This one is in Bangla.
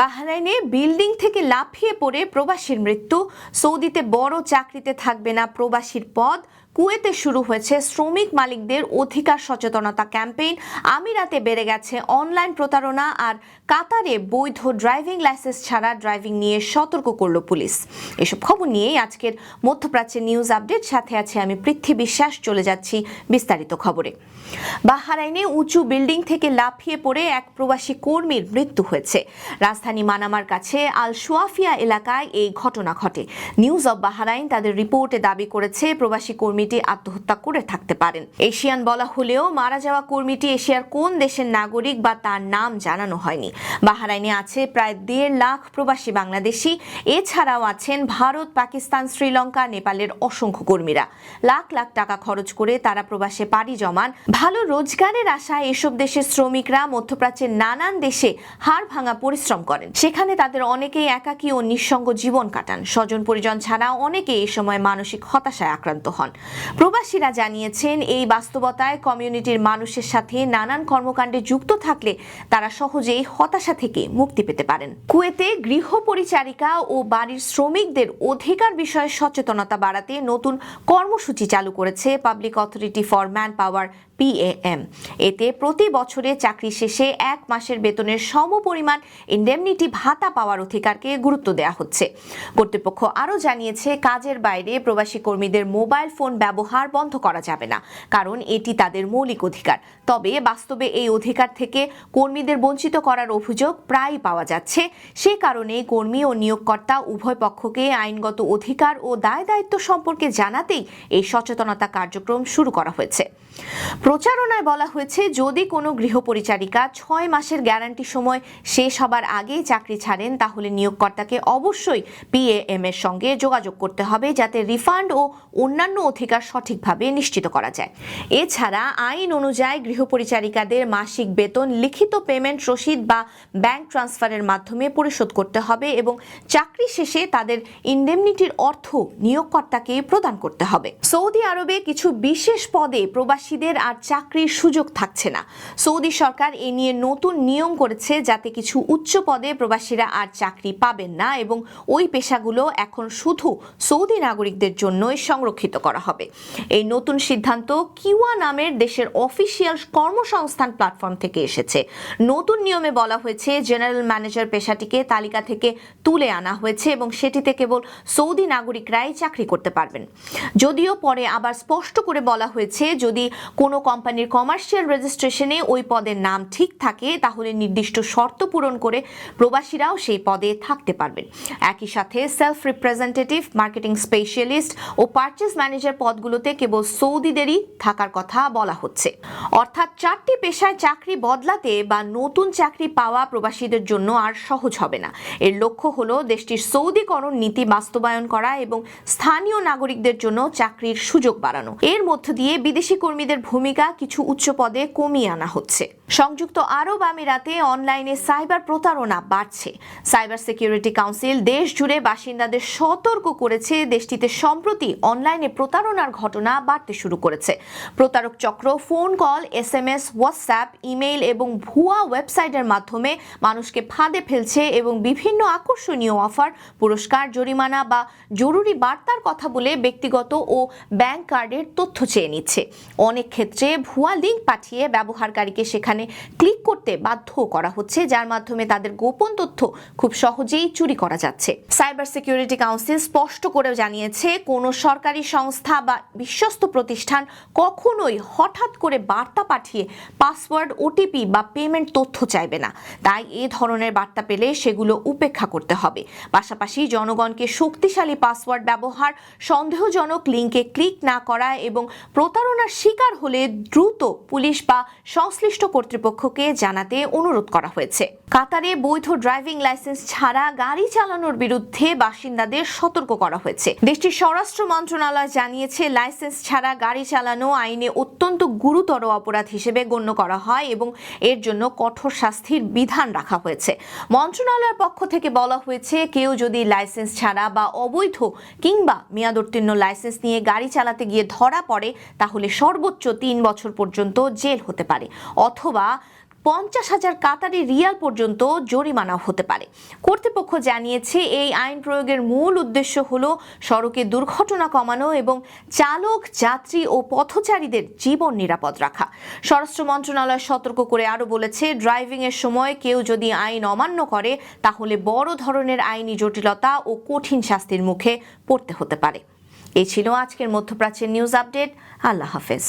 বাহরাইনে বিল্ডিং থেকে লাফিয়ে পড়ে প্রবাসীর মৃত্যু। সৌদিতে বড় চাকরিতে থাকবে না প্রবাসীর পদ। কুয়েতে শুরু হয়েছে শ্রমিক মালিকদের অধিকার সচেতনতা ক্যাম্পেইন। আমিরাতে বেড়ে গেছে অনলাইন প্রতারণা আর কাতারে বৈধ ড্রাইভিং লাইসেন্স ছাড়া ড্রাইভিং নিয়ে সতর্ক করল পুলিশ। এসব খবর নিয়েই আজকের মধ্যপ্রাচ্যের নিউজ আপডেট। সাথে আছে আমি পৃথ্বী বিশ্বাস। চলে যাচ্ছি বিস্তারিত খবরে। বাহারাইনে উঁচু বিল্ডিং থেকে লাফিয়ে পড়ে এক প্রবাসী কর্মীর মৃত্যু হয়েছে। রাজধানী মানামার কাছে আল সুয়াফিয়া এলাকায় এই ঘটনা ঘটে। নিউজ অব বাহারাইন তাদের রিপোর্টে দাবি করেছে, প্রবাসী কর্মীটি আত্মহত্যা করে থাকতে পারেন। এশিয়ান বলা হলেও মারা যাওয়া কর্মীটি এশিয়ার কোন দেশের নাগরিক বা তার নাম জানানো হয়নি। বাহারাইনে আছে প্রায় দেড় লাখ প্রবাসী বাংলাদেশি। এছাড়াও আছেন ভারত, পাকিস্তান, শ্রীলঙ্কা, নেপালের অসংখ্য কর্মীরা। লাখ লাখ টাকা খরচ করে তারা প্রবাসে পাড়ি জমান। ভালো রোজগারের আশায় এসব দেশের শ্রমিকরা মধ্যপ্রাচ্যের নানান দেশে হাড় ভাঙা পরিশ্রম করেন। সেখানে তাদের অনেকেই একাকী ও নিঃসঙ্গ জীবন কাটান। স্বজন পরিজন ছাড়া অনেকে এই সময় মানসিক হতাশায় আক্রান্ত হন। প্রবাসীরা জানিয়েছেন, এই বাস্তবতায় কমিউনিটির মানুষের সাথে নানান কর্মকাণ্ডে যুক্ত থাকলে তারা সহজেই হতাশা থেকে মুক্তি পেতে পারেন। কুয়েতে গৃহ পরিচারিকা ও বাড়ির শ্রমিকদের অধিকার বিষয়ে সচেতনতা বাড়াতে নতুন কর্মসূচি চালু করেছে public authority for manpower PAM এতে প্রতি বছরে চাকরি শেষে এক মাসের বেতনের সমপরিমাণ ইন্ডেমনিটি ভাতা পাওয়ার অধিকারকে গুরুত্ব দেওয়া হচ্ছে। কর্তৃপক্ষ আরও জানিয়েছে, কাজের বাইরে প্রবাসী কর্মীদের মোবাইল ফোন ব্যবহার বন্ধ করা যাবে না, কারণ এটি তাদের মৌলিক অধিকার। তবে বাস্তবে এই অধিকার থেকে কর্মীদের বঞ্চিত করার অভিযোগ প্রায়ই পাওয়া যাচ্ছে। সে কারণে কর্মী ও নিয়োগকর্তা উভয় পক্ষকে আইনগত অধিকার ও দায় দায়িত্ব সম্পর্কে জানাতেই এই সচেতনতা কার্যক্রম শুরু করা হয়েছে। প্রচারণায় বলা হয়েছে, যদি কোনো গৃহপরিচারিকা ছয় মাসের গ্যারান্টি সময় শেষ হবার আগেই চাকরি ছাড়েন, তাহলে নিয়োগকর্তাকে অবশ্যই পিএএম এর সঙ্গে যোগাযোগ করতে হবে, যাতে রিফান্ড ও অন্যান্য অধিকার সঠিকভাবে নিশ্চিত করা যায়। এছাড়া আইন অনুযায়ী গৃহপরিচারিকাদের মাসিক বেতন, লিখিত পেমেন্ট রসিদ বা ব্যাংক ট্রান্সফারের মাধ্যমে পরিশোধ করতে হবে এবং চাকরি শেষে তাদের ইন্ডেমনিটির অর্থ নিয়োগকর্তাকে প্রদান করতে হবে। সৌদি আরবে কিছু বিশেষ পদে প্রবাসীদের আর চাকরির সুযোগ থাকছে না। সৌদি সরকার এ নিয়ে নতুন নিয়ম করেছে যাতে কিছু উচ্চ পদে প্রবাসীরা আর চাকরি পাবেন না এবং ওই পেশাগুলো এখন শুধু সৌদি নাগরিকদের জন্যই সংরক্ষিত করা হবে। এই নতুন সিদ্ধান্ত কিওয়া নামের দেশের অফিসিয়াল কর্মসংস্থান প্ল্যাটফর্ম থেকে এসেছে। নতুন নিয়মে বলা হয়েছে, জেনারেল ম্যানেজার পেশাটিকে তালিকা থেকে তুলে আনা হয়েছে এবং সেটিতে কেবল সৌদি নাগরিকরাই চাকরি করতে পারবেন। যদিও পরে আবার স্পষ্ট করে বলা হয়েছে, যদি কোনো কোম্পানির কমার্শিয়াল রেজিস্ট্রেশনে ওই পদের নাম ঠিক থাকে, তাহলে নির্দিষ্ট শর্ত পূরণ করে প্রবাসীরাও সেই পদে থাকতে পারবেন। একই সাথে সেলফ রিপ্রেজেন্টেটিভ মার্কেটিং স্পেশালিস্ট ও পারচেস ম্যানেজার পদগুলোতে কেবল সৌদিদেরই থাকার কথা বলা হচ্ছে। অর্থাৎ চারটি পেশায় চাকরি বদলাতে বা নতুন চাকরি পাওয়া প্রবাসীদের জন্য আর সহজ হবে না। এর লক্ষ্য হলো দেশটির সৌদিকরণ নীতি বাস্তবায়ন করা এবং স্থানীয় নাগরিকদের জন্য চাকরির সুযোগ বাড়ানো। এর মধ্য দিয়ে বিদেশি কর্মীদের ভূমিকা কিছু উচ্চ পদে কমিয়ে আনা হচ্ছে। সংযুক্ত আরব আমিরাতে অনলাইনে সাইবার প্রতারণা বাড়ছে। সাইবার সিকিউরিটি কাউন্সিল দেশ জুড়ে বাসিন্দাদের সতর্ক করেছে দেশটিতে সম্প্রতি অনলাইনে প্রতারণার ঘটনা বাড়তে শুরু করেছে। প্রতারক চক্র, phone call S M S WhatsApp, email এবং ভুয়া ওয়েবসাইটের মাধ্যমে মানুষকে ফাঁদে ফেলছে এবং বিভিন্ন আকর্ষণীয় অফার, পুরস্কার, জরিমানা বা জরুরি বার্তার কথা বলে ব্যক্তিগত ও ব্যাংক কার্ডের তথ্য চেয়ে নিচ্ছে। অনেক ক্ষেত্রে ভুয়া লিঙ্ক পাঠিয়ে ব্যবহারকারীকে সেখানে ক্লিক করতে বাধ্য করা হচ্ছে, যার মাধ্যমে তাদের গোপন তথ্য খুব সহজেই চুরি করা যাচ্ছে। সাইবার সিকিউরিটি কাউন্সিল স্পষ্ট করে জানিয়েছে, কোনো সরকারি সংস্থা বা বিশ্বস্ত প্রতিষ্ঠান কখনোই হঠাৎ করে বার্তা পাঠিয়ে পাসওয়ার্ড ওটিপি বা পেমেন্ট তথ্য চাইবে না। তাই এ ধরনের বার্তা পেলে সেগুলো উপেক্ষা করতে হবে। পাশাপাশি জনগণকে শক্তিশালী পাসওয়ার্ড ব্যবহার, সন্দেহজনক লিঙ্কে ক্লিক না করা এবং প্রতারণার শিকার হলে দ্রুত পুলিশ বা সংশ্লিষ্ট কর্তৃপক্ষকে জানাতে অনুরোধ করা হয়েছে। কাতারে বৈধ ড্রাইভিং লাইসেন্স ছাড়া গাড়ি চালানোর বিরুদ্ধে বাসিন্দাদের সতর্ক করা হয়েছে। দেশটির স্বরাষ্ট্র মন্ত্রণালয় জানিয়েছে লাইসেন্স ছাড়া গাড়ি চালানো আইনে অত্যন্ত গুরুতর অপরাধ হিসেবে গণ্য করা হয় এবং এর জন্য কঠোর শাস্তির বিধান রাখা হয়েছে। মন্ত্রণালয়ের পক্ষ থেকে বলা হয়েছে, কেউ যদি লাইসেন্স ছাড়া বা অবৈধ কিংবা মেয়াদোত্তীর্ণ লাইসেন্স নিয়ে গাড়ি চালাতে গিয়ে ধরা পড়ে, তাহলে সর্বোচ্চ তিন বছর পর্যন্ত জেল হতে পারে। অথবা পঞ্চাশ হাজার কাতারি রিয়াল পর্যন্ত জরিমানা হতে পারে। কর্তৃপক্ষ জানিয়েছে, এই আইন প্রয়োগের মূল উদ্দেশ্য হল সড়কে দুর্ঘটনা কমানো এবং চালক, যাত্রী ও পথচারীদের জীবন নিরাপদ রাখা। স্বরাষ্ট্র মন্ত্রণালয় সতর্ক করে আরও বলেছে ড্রাইভিং এর সময় কেউ যদি আইন অমান্য করে, তাহলে বড় ধরনের আইনি জটিলতা ও কঠিন শাস্তির মুখে পড়তে হতে পারে। এই ছিল আজকের মধ্যপ্রাচ্যের নিউজ আপডেট। আল্লাহ হাফেজ।